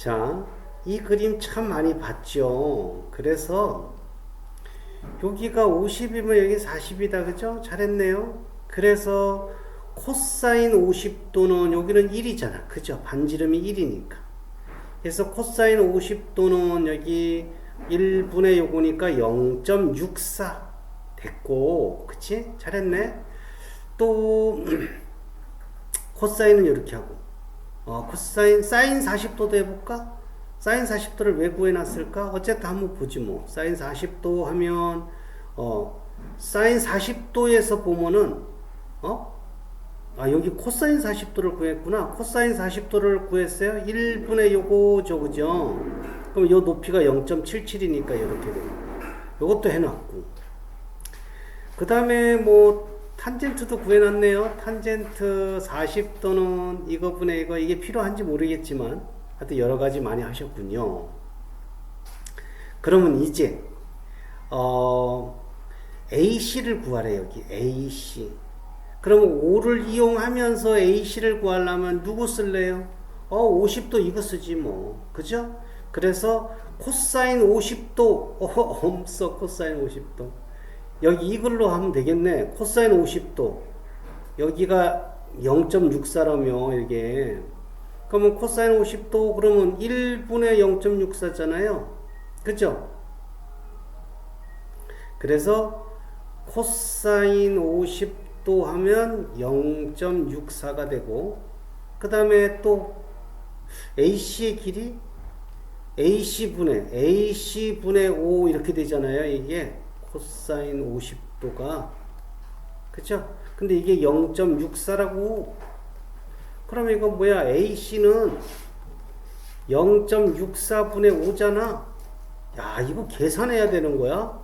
자, 이 그림 참 많이 봤죠. 그래서 여기가 50이면 여기 40이다. 그죠? 잘했네요. 그래서 코사인 50도는 여기는 1이잖아. 그죠? 반지름이 1이니까. 그래서 코사인 50도는 여기 1분의 요거니까 0.64 됐고. 그치? 잘했네. 또 코사인은 이렇게 하고 어, 코사인 사인 40도도 해볼까? 사인 40도를 왜 구해놨을까? 어쨌든 한번 보지 뭐. 사인 40도 하면 어 사인 40도에서 보면은 어? 아 여기 코사인 40도를 구했구나. 코사인 40도를 구했어요. 1분의 요거죠, 그죠? 그럼 요 높이가 0.77이니까 이렇게 돼요. 요것도 해놨고. 그 다음에 뭐 탄젠트도 구해놨네요. 탄젠트 40도는 이거 분의 이거 이게 필요한지 모르겠지만 하여튼 여러 가지 많이 하셨군요. 그러면 이제 어 AC를 구하래 여기 AC. 그러면 5를 이용하면서 AC를 구하려면 누구 쓸래요? 어 50도 이거 쓰지 뭐 그죠? 그래서 코사인 50도 어 없어 코사인 50도 여기 이걸로 하면 되겠네. 코사인 50도. 여기가 0.64라며, 이게. 그러면 코사인 50도, 그러면 1분의 0.64잖아요. 그죠? 그래서 코사인 50도 하면 0.64가 되고, 그 다음에 또 AC의 길이 AC분의, AC분의 5 이렇게 되잖아요. 이게. 코사인 50도가 그쵸? 근데 이게 0.64라고 그러면 이거 뭐야 AC는 0.64분의 5잖아 야 이거 계산해야 되는 거야?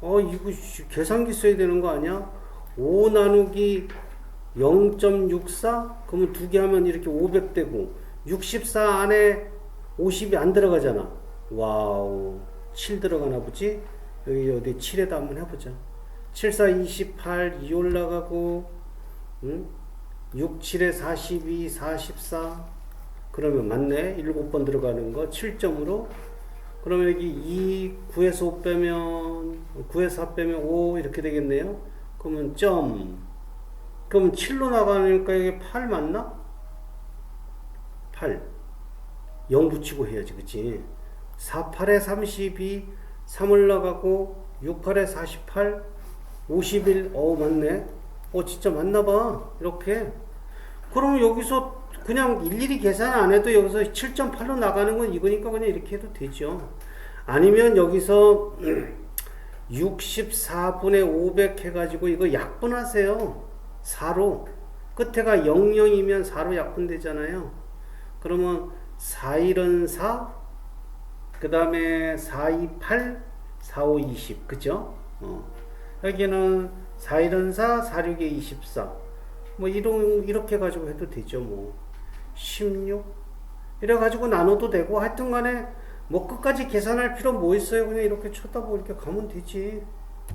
어 이거 씨, 계산기 써야 되는 거 아니야? 5 나누기 0.64 그러면 두 개 하면 이렇게 500 되고 64 안에 50이 안 들어가잖아 와우 7 들어가나 보지? 여기 어디 7에다 한번 해보자. 7, 4, 28, 2 올라가고, 응? 6, 7에 42, 44. 그러면 맞네. 7번 들어가는 거. 7점으로. 그러면 여기 2, 9에서 5 빼면, 9에서 4 빼면 5 이렇게 되겠네요. 그러면 점. 그럼 7로 나가니까 여기 8 맞나? 8. 0 붙이고 해야지, 그치? 4, 8에 32, 3 올라가고 6, 8에 48, 51. 어 맞네. 어 진짜 맞나봐. 이렇게. 그러면 여기서 그냥 일일이 계산 안 해도 여기서 7.8로 나가는 건 이거니까 그냥 이렇게 해도 되죠. 아니면 여기서 64분의 500 해가지고 이거 약분하세요. 4로. 끝에가 00이면 4로 약분되잖아요. 그러면 4, 1은 4, 그 다음에 4, 2, 8, 4, 5, 20. 그죠? 어. 여기는 4, 1은 4, 4, 6에 24. 뭐, 이런, 이렇게 가지고 해도 되죠, 뭐. 16. 이래 가지고 나눠도 되고, 하여튼 간에, 뭐, 끝까지 계산할 필요 뭐 있어요? 그냥 이렇게 쳐다보고 이렇게 가면 되지.